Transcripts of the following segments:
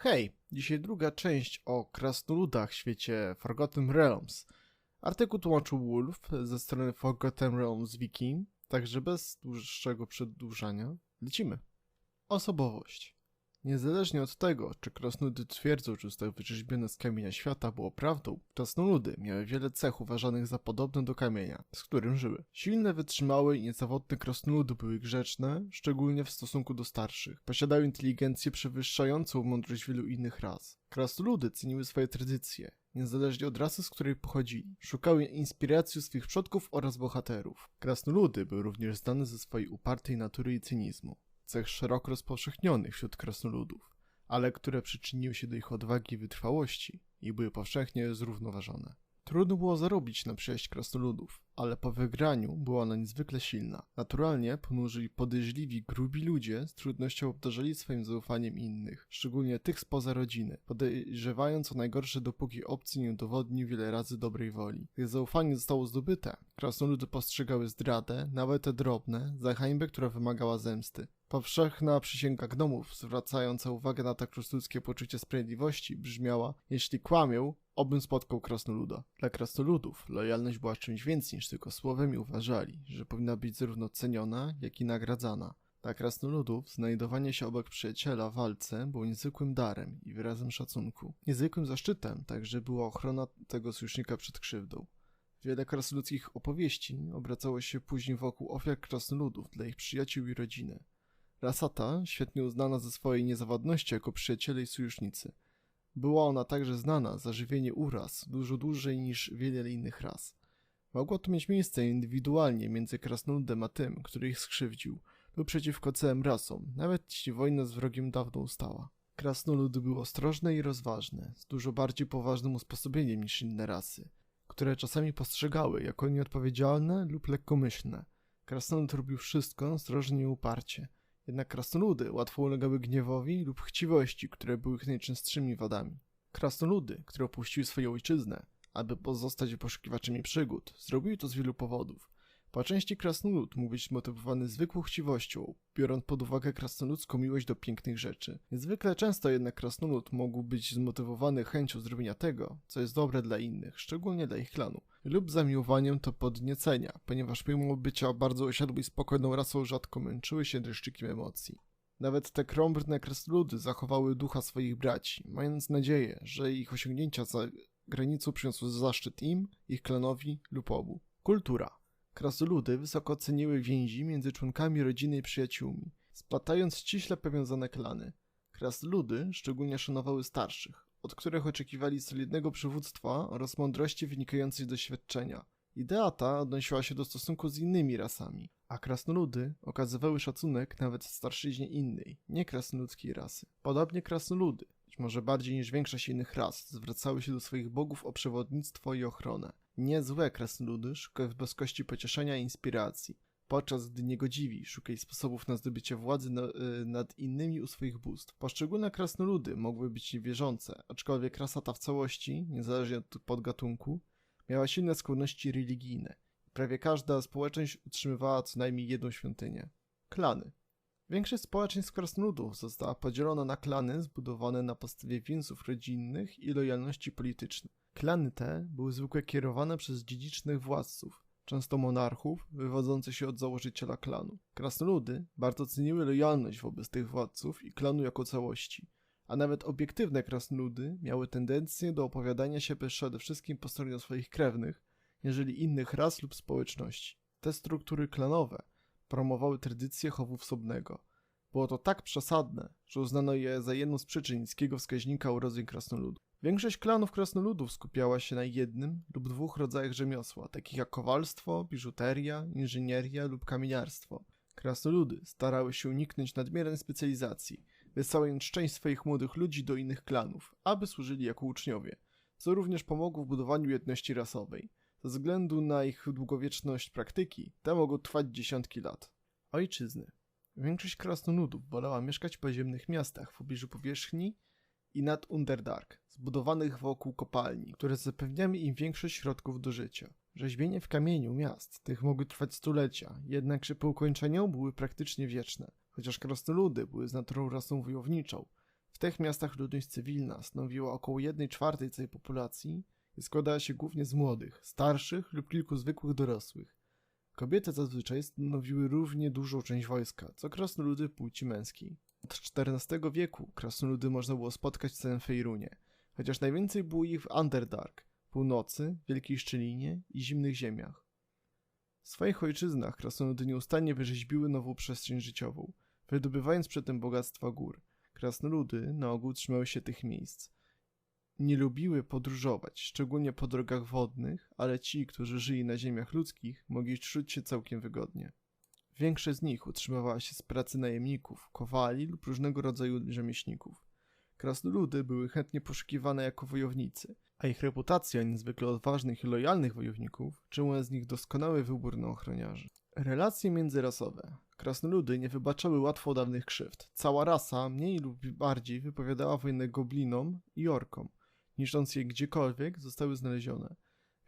Hej, dzisiaj druga część o krasnoludach w świecie Forgotten Realms. Artykuł tłumaczył Wolf ze strony Forgotten Realms Wiki, także bez dłuższego przedłużania lecimy. Osobowość. Niezależnie od tego, czy krasnoludy twierdzą, że zostały wyrzeźbione z kamienia świata było prawdą, krasnoludy miały wiele cech uważanych za podobne do kamienia, z którym żyły. Silne, wytrzymałe i niezawodne krasnoludy były grzeczne, szczególnie w stosunku do starszych. Posiadały inteligencję przewyższającą mądrość wielu innych ras. Krasnoludy ceniły swoje tradycje, niezależnie od rasy, z której pochodzili. Szukały inspiracji swych przodków oraz bohaterów. Krasnoludy były również znane ze swojej upartej natury i cynizmu cech szeroko rozpowszechnionych wśród krasnoludów, ale które przyczyniły się do ich odwagi i wytrwałości i były powszechnie zrównoważone. Trudno było zarobić na przyjaźń krasnoludów, ale po wygraniu była ona niezwykle silna. Naturalnie ponurzy podejrzliwi, grubi ludzie z trudnością obdarzali swoim zaufaniem innych, szczególnie tych spoza rodziny, podejrzewając o najgorsze dopóki obcy nie udowodnił wiele razy dobrej woli. Gdy zaufanie zostało zdobyte, krasnoludy postrzegały zdradę, nawet te drobne, za hańbę, która wymagała zemsty. Powszechna przysięga gnomów, zwracająca uwagę na tak krasnoludzkie poczucie sprawiedliwości, brzmiała: Jeśli kłamią, obym spotkał krasnoluda. Dla krasnoludów lojalność była czymś więcej niż tylko słowem i uważali, że powinna być zarówno ceniona, jak i nagradzana. Dla krasnoludów znajdowanie się obok przyjaciela w walce było niezwykłym darem i wyrazem szacunku. Niezwykłym zaszczytem także była ochrona tego sojusznika przed krzywdą. Wiele krasnoludzkich opowieści obracało się później wokół ofiar krasnoludów dla ich przyjaciół i rodziny. Rasa ta, świetnie uznana ze swojej niezawodności jako przyjaciele i sojusznicy. Była ona także znana za żywienie uraz dużo dłużej niż wiele innych ras. Mogło to mieć miejsce indywidualnie między krasnoludem a tym, który ich skrzywdził, lub przeciwko całym rasom, nawet jeśli wojna z wrogiem dawno ustała. Krasnoludy były ostrożne i rozważne, z dużo bardziej poważnym usposobieniem niż inne rasy, które czasami postrzegały jako nieodpowiedzialne lub lekkomyślne. Krasnolud robił wszystko ostrożnie i uparcie – jednak krasnoludy łatwo ulegały gniewowi lub chciwości, które były ich najczęstszymi wadami. Krasnoludy, które opuściły swoją ojczyznę, aby pozostać poszukiwaczami przygód, zrobiły to z wielu powodów. Po części krasnolud mógł być motywowany zwykłą chciwością, biorąc pod uwagę krasnoludzką miłość do pięknych rzeczy. Niezwykle często jednak krasnolud mógł być zmotywowany chęcią zrobienia tego, co jest dobre dla innych, szczególnie dla ich klanu, lub zamiłowaniem to podniecenia, ponieważ mimo bycia bardzo osiadłą i spokojną rasą rzadko męczyły się dreszczykiem emocji. Nawet te krąbrne krasnoludy zachowały ducha swoich braci, mając nadzieję, że ich osiągnięcia za granicą przyniosły zaszczyt im, ich klanowi lub obu. Kultura. Krasnoludy wysoko ceniły więzi między członkami rodziny i przyjaciółmi, splatając ściśle powiązane klany. Krasnoludy szczególnie szanowały starszych, od których oczekiwali solidnego przywództwa oraz mądrości wynikającej z doświadczenia. Idea ta odnosiła się do stosunku z innymi rasami, a krasnoludy okazywały szacunek nawet starszyźnie innej, nie krasnoludzkiej rasy. Podobnie krasnoludy, być może bardziej niż większość innych ras, zwracały się do swoich bogów o przewodnictwo i ochronę. Nie złe krasnoludy szukały w boskości pocieszenia i inspiracji, podczas gdy niegodziwi szukali sposobów na zdobycie władzy na, y, nad innymi u swoich bóstw. Poszczególne krasnoludy mogły być niewierzące, aczkolwiek rasa ta w całości, niezależnie od podgatunku, miała silne skłonności religijne. Prawie każda społeczność utrzymywała co najmniej jedną świątynię. Klany. Większość społeczeństw krasnoludów została podzielona na klany zbudowane na podstawie więzów rodzinnych i lojalności politycznej. Klany te były zwykle kierowane przez dziedzicznych władców, często monarchów, wywodzących się od założyciela klanu. Krasnoludy bardzo ceniły lojalność wobec tych władców i klanu jako całości, a nawet obiektywne krasnoludy miały tendencję do opowiadania się przede wszystkim po stronie swoich krewnych, jeżeli innych ras lub społeczności. Te struktury klanowe promowały tradycję chowu wsobnego. Było to tak przesadne, że uznano je za jedną z przyczyn niskiego wskaźnika urodzeń krasnoludów. Większość klanów krasnoludów skupiała się na jednym lub dwóch rodzajach rzemiosła, takich jak kowalstwo, biżuteria, inżynieria lub kamieniarstwo. Krasnoludy starały się uniknąć nadmiernej specjalizacji, wysyłając część swoich młodych ludzi do innych klanów, aby służyli jako uczniowie, co również pomogło w budowaniu jedności rasowej. Ze względu na ich długowieczność praktyki, te mogą trwać dziesiątki lat. Ojczyzny. Większość krasnoludów wolała mieszkać w podziemnych miastach w pobliżu powierzchni i nad Underdark, zbudowanych wokół kopalni, które zapewniały im większość środków do życia. Rzeźbienie w kamieniu miast tych mogły trwać stulecia, jednakże po ukończeniu były praktycznie wieczne. Chociaż krasnoludy były z naturą rasą wojowniczą, W tych miastach ludność cywilna stanowiła około 1 czwartej całej populacji i składała się głównie z młodych, starszych lub kilku zwykłych dorosłych. Kobiety zazwyczaj stanowiły równie dużą część wojska, co krasnoludy płci męskiej. Od XIV wieku krasnoludy można było spotkać w całym Fejrunie, chociaż najwięcej było ich w Underdark, północy, Wielkiej Szczelinie i zimnych ziemiach. W swoich ojczyznach krasnoludy nieustannie wyrzeźbiły nową przestrzeń życiową, wydobywając przy tym bogactwa gór. Krasnoludy na ogół trzymały się tych miejsc. Nie lubiły podróżować, szczególnie po drogach wodnych, ale ci, którzy żyli na ziemiach ludzkich, mogli czuć się całkiem wygodnie. Większość z nich utrzymywała się z pracy najemników, kowali lub różnego rodzaju rzemieślników. Krasnoludy były chętnie poszukiwane jako wojownicy, a ich reputacja niezwykle odważnych i lojalnych wojowników czyniła z nich doskonały wybór na ochroniarzy. Relacje międzyrasowe. Krasnoludy nie wybaczały łatwo dawnych krzywd. Cała rasa mniej lub bardziej wypowiadała wojnę goblinom i orkom. Niszcząc je gdziekolwiek, zostały znalezione.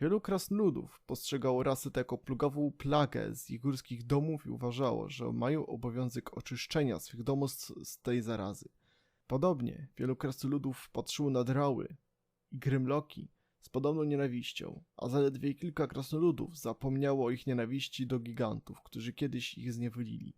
Wielu krasnoludów postrzegało rasy tę jako plugawą plagę z ich górskich domów i uważało, że mają obowiązek oczyszczenia swych domostw z tej zarazy. Podobnie wielu krasnoludów patrzyło na drały i grymloki z podobną nienawiścią, a zaledwie kilka krasnoludów zapomniało o ich nienawiści do gigantów, którzy kiedyś ich zniewolili.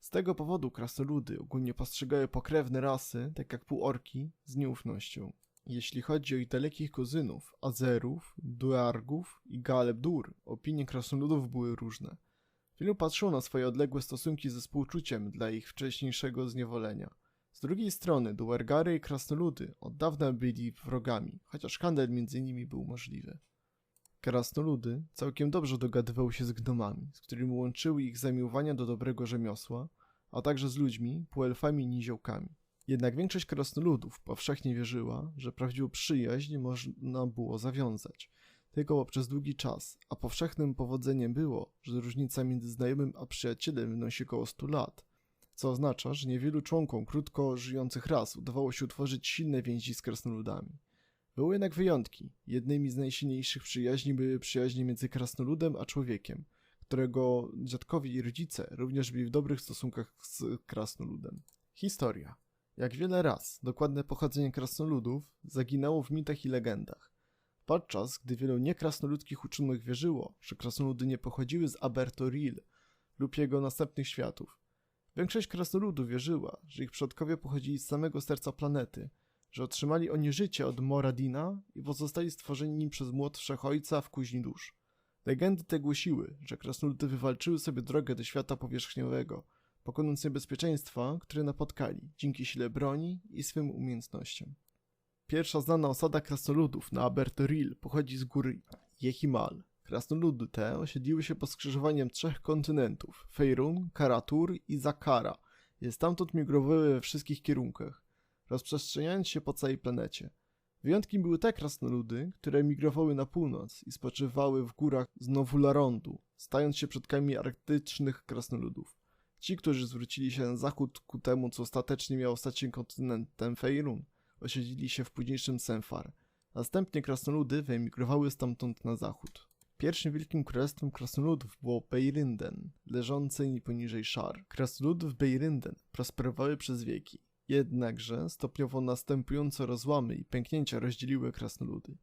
Z tego powodu krasnoludy ogólnie postrzegały pokrewne rasy, tak jak półorki, z nieufnością. Jeśli chodzi o ich dalekich kuzynów, Azerów, Duargów i Galebdur, opinie krasnoludów były różne. Wielu patrzyło na swoje odległe stosunki ze współczuciem dla ich wcześniejszego zniewolenia. Z drugiej strony Duergary i krasnoludy od dawna byli wrogami, chociaż handel między nimi był możliwy. Krasnoludy całkiem dobrze dogadywały się z gnomami, z którymi łączyły ich zamiłowania do dobrego rzemiosła, a także z ludźmi, półelfami i niziołkami. Jednak większość krasnoludów powszechnie wierzyła, że prawdziwą przyjaźń można było zawiązać tylko poprzez długi czas, a powszechnym powodzeniem było, że różnica między znajomym a przyjacielem wynosi około 100 lat, co oznacza, że niewielu członkom krótko żyjących ras udawało się utworzyć silne więzi z krasnoludami. Były jednak wyjątki. Jednymi z najsilniejszych przyjaźni były przyjaźnie między krasnoludem a człowiekiem, którego dziadkowie i rodzice również byli w dobrych stosunkach z krasnoludem. Historia. Jak wiele raz, dokładne pochodzenie krasnoludów zaginęło w mitach i legendach. Podczas gdy wielu niekrasnoludzkich uczonych wierzyło, że krasnoludy nie pochodziły z Abertoril lub jego następnych światów. Większość krasnoludów wierzyła, że ich przodkowie pochodzili z samego serca planety, że otrzymali oni życie od Moradina i pozostali stworzeni nim przez młot Wszechojca w kuźni dusz. Legendy te głosiły, że krasnoludy wywalczyły sobie drogę do świata powierzchniowego – pokonując niebezpieczeństwa, które napotkali dzięki sile broni i swym umiejętnościom. Pierwsza znana osada krasnoludów na Abertoril pochodzi z góry Jehimal. Krasnoludy te osiedliły się pod skrzyżowaniem trzech kontynentów Fejrun, Karatur i Zakara i stamtąd migrowały we wszystkich kierunkach, rozprzestrzeniając się po całej planecie. Wyjątkiem były te krasnoludy, które migrowały na północ i spoczywały w górach z Nowularondu, stając się przodkami arktycznych krasnoludów. Ci, którzy zwrócili się na zachód ku temu, co ostatecznie miało stać się kontynentem Feirun, osiedlili się w późniejszym Senfar. Następnie krasnoludy wyemigrowały stamtąd na zachód. Pierwszym wielkim królestwem krasnoludów było Beirynden, leżące poniżej Szar. Krasnoludy w Beirynden prosperowały przez wieki. Jednakże stopniowo następujące rozłamy i pęknięcia rozdzieliły krasnoludy.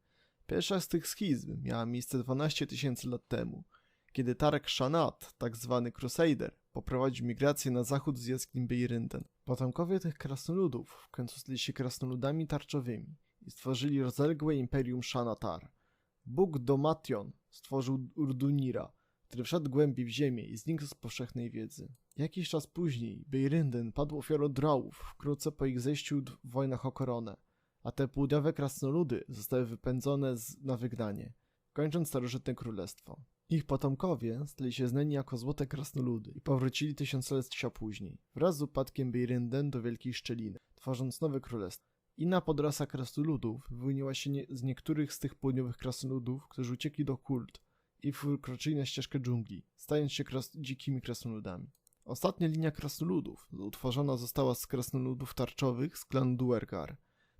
Pierwsza z tych schizm miała miejsce 12 tysięcy lat temu, kiedy Tarek Shanat, tak zwany Crusader, poprowadził migrację na zachód z jaskiń Beirynden. Potomkowie tych krasnoludów w końcu stali się krasnoludami tarczowymi i stworzyli rozległe imperium Shanatar. Bóg Domation stworzył Urdunira, który wszedł głębiej w ziemię i znikł z powszechnej wiedzy. Jakiś czas później Beirynden padł ofiarą Drałów wkrótce po ich zejściu w wojnach o koronę, a te południowe krasnoludy zostały wypędzone z, na wygnanie, kończąc starożytne królestwo. Ich potomkowie stali się znani jako Złote Krasnoludy i powrócili tysiąclecia później, wraz z upadkiem Beirynden do Wielkiej Szczeliny, tworząc nowe królestwo. Inna podrasa krasnoludów wyłoniła się nie z niektórych z tych południowych krasnoludów, którzy uciekli do kult i wkroczyli na ścieżkę dżungli, stając się kras dzikimi krasnoludami. Ostatnia linia krasnoludów utworzona została z krasnoludów tarczowych z klanu Duergar.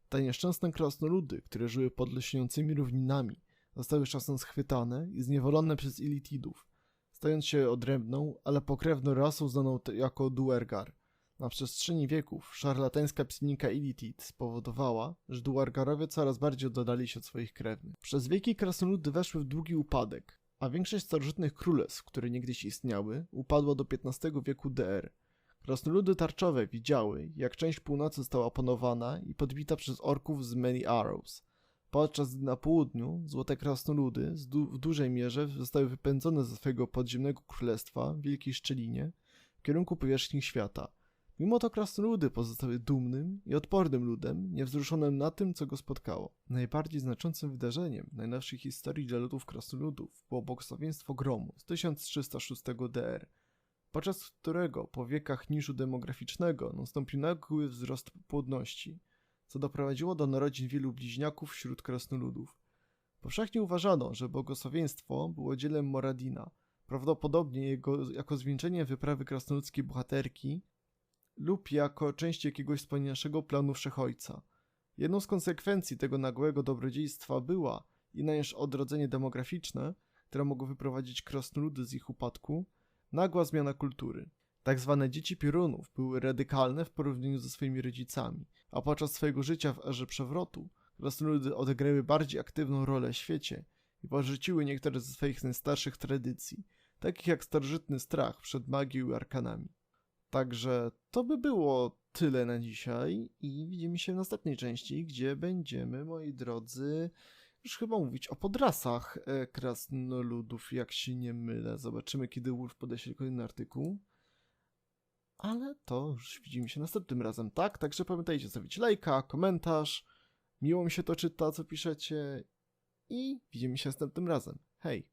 Te nieszczęsne krasnoludy, które żyły pod lśniącymi równinami, zostały czasem schwytane i zniewolone przez Ilitidów, stając się odrębną, ale pokrewną rasą znaną jako Duergar. Na przestrzeni wieków szarlatańska psynika Illithid spowodowała, że Duargarowie coraz bardziej oddalali się od swoich krewnych. Przez wieki krasnoludy weszły w długi upadek, a większość starożytnych królestw, które niegdyś istniały, upadła do XV wieku DR. Krasnoludy tarczowe widziały, jak część północy została opanowana i podbita przez orków z Many Arrows, podczas gdy na południu złote krasnoludy w dużej mierze zostały wypędzone ze swojego podziemnego królestwa Wielkiej Szczelinie w kierunku powierzchni świata. Mimo to krasnoludy pozostały dumnym i odpornym ludem, niewzruszonym na tym, co go spotkało. Najbardziej znaczącym wydarzeniem najnowszej historii dla ludów krasnoludów było błogosławieństwo gromu z 1306 DR, podczas którego po wiekach niżu demograficznego nastąpił nagły wzrost płodności, co doprowadziło do narodzin wielu bliźniaków wśród krasnoludów. Powszechnie uważano, że błogosławieństwo było dziełem Moradina, prawdopodobnie jego, jako zwieńczenie wyprawy krasnoludzkiej bohaterki lub jako część jakiegoś wspanialszego planu Wszechojca. Jedną z konsekwencji tego nagłego dobrodziejstwa była, inajż odrodzenie demograficzne, które mogło wyprowadzić krasnoludy z ich upadku, nagła zmiana kultury. Tak zwane dzieci piorunów były radykalne w porównaniu ze swoimi rodzicami, a podczas swojego życia w erze przewrotu krasnoludy odegrały bardziej aktywną rolę w świecie i porzuciły niektóre ze swoich najstarszych tradycji, takich jak starożytny strach przed magią i arkanami. Także to by było tyle na dzisiaj i widzimy się w następnej części, gdzie będziemy, moi drodzy, już chyba mówić o podrasach e, krasnoludów, jak się nie mylę. Zobaczymy, kiedy Wolf podeśle kolejny artykuł. Ale to już widzimy się następnym razem, tak? Także pamiętajcie zostawić lajka, komentarz. Miło mi się to czyta, co piszecie. I widzimy się następnym razem. Hej!